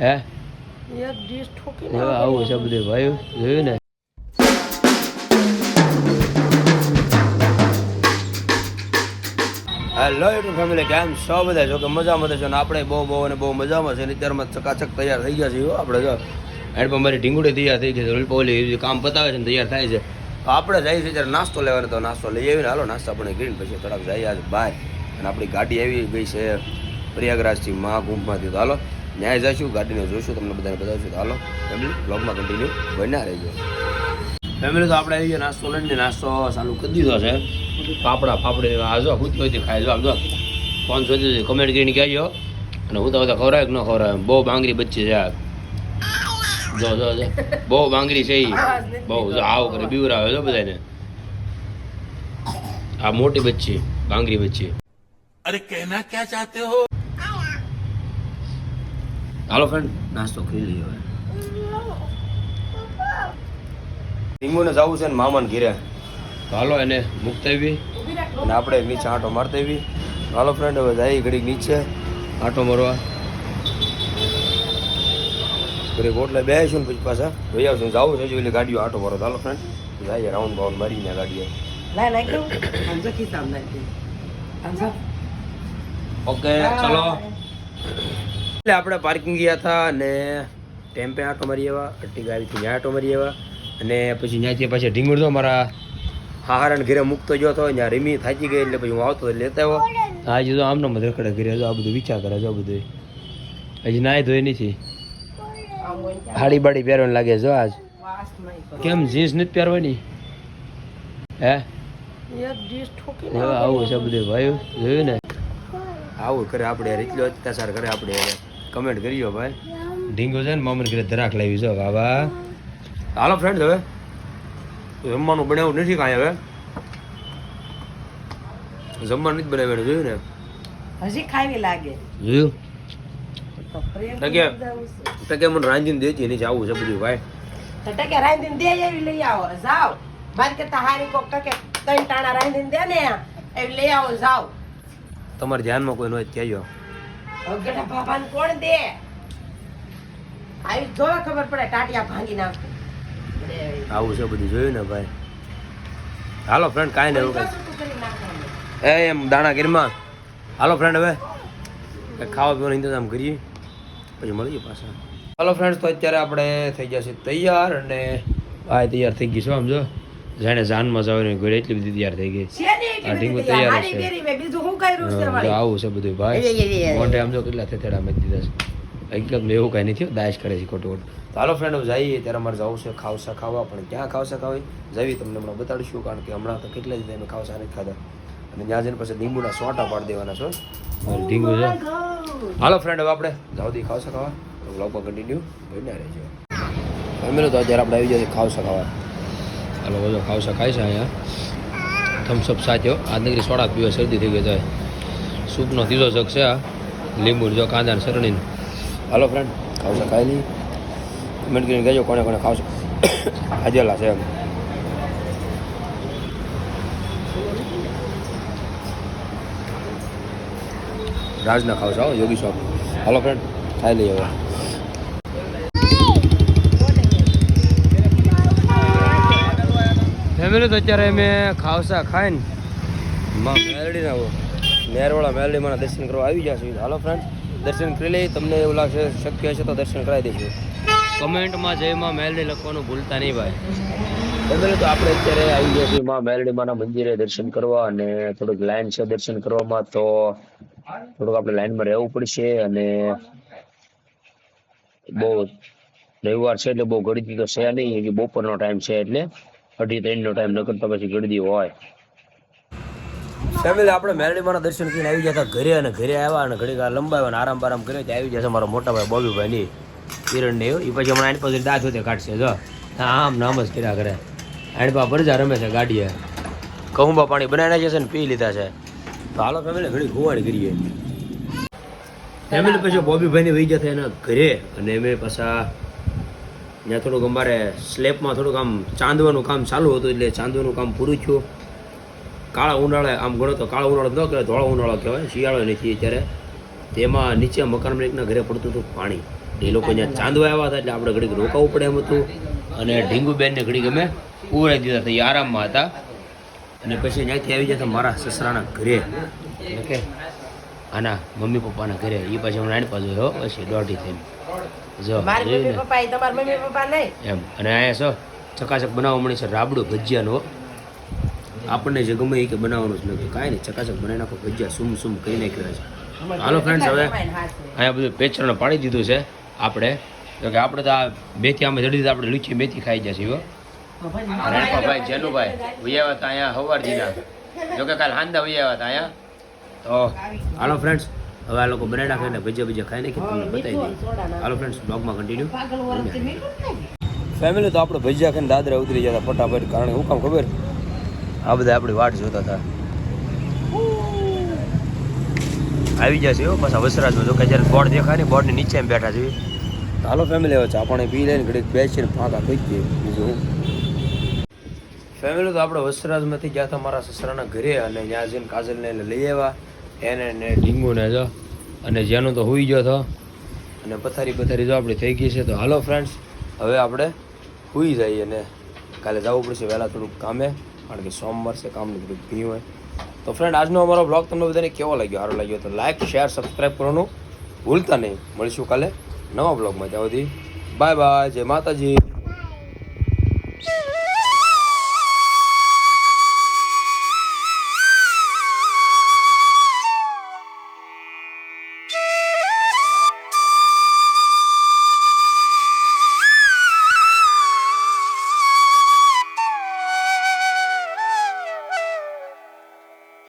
હે? એક ડીશ ઠોકી આવું છે બધું ભાઈ જોયું ને? હેલો યુટ્યુબ ફેમિલી કેમ છો બધા? જો કે મજામાં છો ને આપણે બહુ બહુ અને બહુ મજામાં છે ને અત્યારમાં ચકાચક તૈયાર થઈ ગયા છે આપણે જો. એડ પર મારી ઢીંગુડી તૈયાર થઈ ગઈ છે રોલ ઓલી કામ પતાવે છે ને તૈયાર થાય છે. તો આપણે જઈએ છીએ ત્યારે નાસ્તો લેવાનો તો નાસ્તો લઈ આવીને હાલો નાસ્તો આપણે કરીને પછી થોડાક જઈએ આજે બહાર. અને આપણી ગાડી આવી ગઈ છે પ્રયાગરાજથી મહાકુંભમાંથી તો હાલો. ન્યાય જઈશું ગાડીને જોઈશું તમને બધાને બતાવીશું. હાલો ફેમિલી બ્લોગમાં કન્ટિન્યુ બન્યા રહેજો. ફેમિલી તો આપણે આવી ગયા નાસ્તો લઈને. નાસ્તો ચાલુ કરી દીધો છે. પાપડા પાપડી આજો હું તો ખાઈ જો ફોન શોધી કમેન્ટ કરીને કહેજો. અને હું તો બધા ખવરાય કે ન ખવરાય બહુ બાંગરી બચ્ચી છે જો જો જો. બહુ બાંગરી છે એ બહુ જો આવ કરે બીવરાવે જો બધાને આ મોટી બચ્ચી બાંગરી બચ્ચી. અરે કહેના ક્યાં ચાહતે હો? હાલો ફ્રેન્ડ નાસ્તો કરી લઈએ હવે. ટીંગુને જવું છે ને મામાને ઘીરે. તો હાલો એને મૂકતા આવી અને આપણે નીચે આંટો મારતા આવી હાલો ફ્રેન્ડ હવે જાય ઘડીક નીચે. આંટો મારવા. ઘડીક ઓટલે બેસીશું ને પછી પાછા જોઈ આવશું. જવું છે એટલે ગાડીઓ આંટો મારો. હાલો ફ્રેન્ડ જાય રાઉન્ડ બાઉન્ડ મારીને ગાડીએ. ઓકે ચલો. એટલે આપણે પાર્કિંગ ગયા હતા અને ટેમ્પે આંટો મારી આવ્યા અટ્ટી ગાડીથી ત્યાં આંટો મારી આવ્યા અને પછી ત્યાંથી પાછી ઢીંગુર તો મારા હારણ ઘરે મૂકતો ગયો હતો ત્યાં રીમી થાકી ગઈ એટલે પછી હું આવતો લેતા આવ્યો. આજે તો આમનો મધ રખડે ઘરે જો આ બધું વિચાર કરે જો બધું હજી નાય ધોઈ નથી. હાડી બાડી પહેરવાનું લાગે જો આજ. કેમ જીન્સ નથી પહેરવાની? હે? આવું છે બધું ભાઈ જોયું ને? આવું કરે આપણે એટલો અત્યાચાર કરે આપણે કમેન્ટ કરીયો ભાઈ. ઢીંગો છે ને મામા ઘરે ધરાક લાવી જો બાબા હાલો ફ્રેન્ડ હવે. જમવાનું બનાવ્યું નથી કાંઈ હવે. જમવાનું નથી બનાવ્યું જોયું ને? હજી ખાવી લાગે. જોયું? તો પ્રેમ ટકે જવું છે. મને રાંધીને દેતી નહીં આવું છે બધું ભાઈ. તો રાંધીને દે એવી લઈ આવો જાઓ. બાદ હારી કોક ટકે ત્રણ ટાણા રાંધીને દે ને એવી લઈ આવો જાઓ. તમારા ધ્યાનમાં કોઈ હોય કહેજો. અગડા બાબાને કોણ દે? આવી જોવા ખબર પડે ટાટિયા ભાંગી નાખું. આવું છે બધું જોયું ને ભાઈ. હાલો ફ્રેન્ડ કાંઈ નહીં એવું. એ એમ દાણાગીરમાં હાલો ફ્રેન્ડ હવે. ખાવા પીવાનો ઇંતજામ કરીએ. પછી મળીએ પાછા. હાલો ફ્રેન્ડ્સ તો અત્યારે આપણે થઈ ગયા છે તૈયાર અને આ તૈયાર થઈ ગઈ છો આમ જો. જાણે જાનમાં જવાની ઘરે એટલી બધી તૈયાર થઈ ગઈ. આ ઢીંગુ તૈયાર છે. બીજું કર્યું છે આવું છે બધું ભાઈ. મોઢે આમ જો કેટલા થેથેડા મેં દીધા છે. એકદમ એવું કાંઈ નથી દાશ કરે છે ખોટું ખોટું. તો હાલો ફ્રેન્ડો જઈએ. ત્યારે અમારે જવું છે ખાવસા ખાવા પણ ક્યાં ખાવસા ખાવી જવી તમને હમણાં બતાડીશું કારણ કે હમણાં તો કેટલા જ અમે ખાવસા નથી ખાધા. અને ત્યાં જઈને પછી લીંબુના સોટા પાડી દેવાના છો ઢીંગુ છે. હાલો ફ્રેન્ડ હવે આપણે જાવ દી ખાવસા ખાવા. તો બ્લોગમાં કન્ટિન્યુ બન્યા રહેજો. અમે તો અત્યારે આપણે આવી જઈએ ખાવસા ખાવા. હાલો બધો ખાવસા ખાય છે અહીંયા. થમ્સઅપ સાચો આ નગરી સોડા પીવા શરદી થઈ ગઈ જાય સૂપનો ત્રીજો જગ છે આ. લીંબુ જો કાંદા ને સરણીને હાલો ફ્રેન્ડ ખાવસા ખાઈ લઈ કમેન્ટ કરીને કહેજો કોને કોને ખાવસા હાજેલા છે એમ. રાજના ખાવ હો, યોગી શોપ હાલો ફ્રેન્ડ ખાઈ લઈએ હવે. ફેમિલી, તો અત્યારે અમે ખાવસા ખાઈને માં મેલડીના મેલડી મેલડીમાં દર્શન કરવા આવી ગયા છીએ હાલો ફ્રેન્ડ દર્શન કરી લઈએ. તમને એવું લાગશે શક્ય હશે તો દર્શન કરાવી દઈશું કમેન્ટમાં જયમાં મેલડી લખવાનું ભૂલતા નહીં ભાઈ. ફેમિલી, તો આપણે અત્યારે આવી ગયા છીએ માં મેલડીમાના મંદિરે દર્શન કરવા અને થોડુંક લાઈન છે દર્શન કરવામાં, તો થોડુંક આપણે લાઈનમાં રહેવું પડશે અને બહુ રવિવાર છે એટલે બહુ ગળદી તો છે નહીં બપોરનો ટાઈમ છે એટલે અઢી ત્રણનો ટાઈમ નકર તો પછી ગળદી હોય. ફેમિલી આપણે મેરડીમાના દર્શન કરીને આવી હતા ઘરે અને ઘરે આવ્યા અને ઘડી વાર લંબાવ્યા અને આરામ બારામ કર્યો ત્યાં આવી જશે મારો મોટા ભાઈ બોબીભાઈ ની કિરણ ને એ પછી હમણાં એની પાસે દાંત હોતે કાઢશે, જો. આમ નામ જ કર્યા કરે. એની પા પરજા રમે છે ગાડીએ. કહુંબા પાણી બનાવી જશે ને પી લીધા છે. તો હાલો ફેમિલી ઘડી ઘુવાડી કરીએ. ફેમિલી પછી બોબીભાઈની વહી જતા એના ઘરે અને અમે પાછા ત્યાં થોડુંક અમારે સ્લેબમાં થોડુંક આમ ચાંદવાનું કામ ચાલુ હતું એટલે ચાંદવાનું કામ પૂરું થયું. કાળા ઉનાળે આમ ગણો તો કાળા ઉનાળો ન કહેવાય ધોળો ઉનાળો કહેવાય શિયાળો નથી અત્યારે. તેમાં નીચે મકાન માલિકના ઘરે પડતું હતું પાણી. એ લોકો ત્યાં ચાંદવા આવ્યા હતા એટલે આપણે ઘડીક રોકાવું પડે એમ હતું. અને ઢીંગુબેનને ઘડીક અમે ઉવરાઈ દીધા હતા એ આરામમાં હતા. અને પછી ત્યાંથી આવી જતા મારા સસરાના ઘરે. એટલે કે આના મમ્મી પપ્પાના ઘરે. એ પાછી હમણાં નાની પાછું હો પછી દોઢી થઈને. જો એમ. અને અહીંયા છો ચકાચક બનાવવા મળી છે રાબડું ભજીયાનો આપણને જે ગમે એ કે બનાવવાનું જ નથી. કાંઈ નહીં ચકાચક બનાવી નાખો ભજીયા સુમ સુમ કહી નાખ્યો છે. હાલો ફ્રેન્ડ્સ હવે અહીંયા બધું પેચરણ પાડી દીધું છે આપણે. તો કે આપણે તો આ મેથી આમાં જડી આપણે લીચી મેથી ખાઈ જશે હો. ભાઈ જેનુભાઈ વૈયા હતા અહીંયા હવારજીના. જોકે કાલ હાંદા વૈયા હતા અહીંયા. તો હાલો ફ્રેન્ડ્સ હવે આ લોકો બનાવી નાખે ને ભજીયા ભજીયા ખાઈ નાખી તમને બતાવી દઈએ. હાલો ફ્રેન્ડ્સ બ્લોગમાં કન્ટિન્યુ ફેમિલી તો આપણે ભજીયા ખાઈને દાદરા ઉતરી જતા ફટાફટ કારણ કે હું કામ ખબર? આ બધા આપણી વાટ જોતા હતા. આવી જશે એવો પાછા વસરા જો કે જ્યારે બોર્ડ દેખાય ને બોર્ડની નીચે એમ બેઠા છે. તો હાલો ફેમિલી હવે ચા પાણી પી લઈને ઘડીક બેસીને ફાંકા થઈ ગઈ બીજું હું ફેમિલી તો આપણે વસરાજમાંથી ગયા હતા મારા સસરાના ઘરે અને ત્યાં જઈને કાજલને લઈ આવ્યા. એને ને ઢીંગુને જો. અને જેનું તો હુઈ ગયો હતો. અને પથારી પથારી જો આપણી થઈ ગઈ છે. તો હાલો ફ્રેન્ડ્સ હવે આપણે હુઈ જઈએ ને કાલે જવું પડશે, વહેલા થોડુંક કામે, કારણ કે સોમવાર છે, કામનું થોડુંક ભી હોય. તો ફ્રેન્ડ આજનો અમારો બ્લોગ તમને બધાને કેવો લાગ્યો? સારો લાગ્યો તો લાઈક શેર સબસ્ક્રાઈબ કરવાનું ભૂલતા નહીં. મળીશું કાલે નવા બ્લોગમાં ત્યાં બાય બાય જય માતાજી.